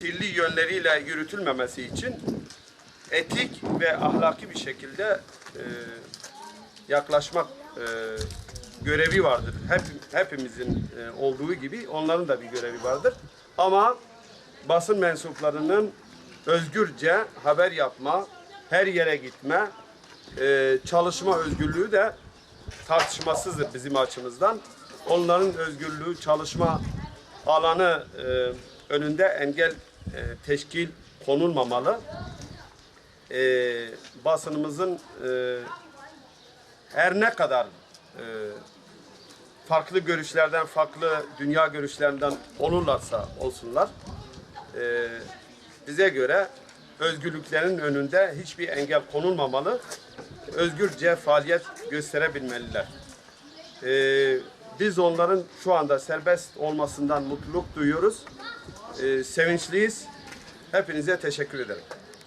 Kirli yönleriyle yürütülmemesi için etik ve ahlaki bir şekilde e, yaklaşmak e, görevi vardır. Hep, hepimizin e, olduğu gibi onların da bir görevi vardır. Ama basın mensuplarının özgürce haber yapma, her yere gitme, e, çalışma özgürlüğü de tartışmasızdır bizim açımızdan. Onların özgürlüğü, çalışma alanı e, önünde engel e, teşkil konulmamalı. E, basınımızın e, her ne kadar e, farklı görüşlerden, farklı dünya görüşlerinden olurlarsa olsunlar, e, bize göre özgürlüklerin önünde hiçbir engel konulmamalı. Özgürce faaliyet gösterebilmeliler. E, biz onların şu anda serbest olmasından mutluluk duyuyoruz. E, sevinçliyiz. Hepinize teşekkür ederim.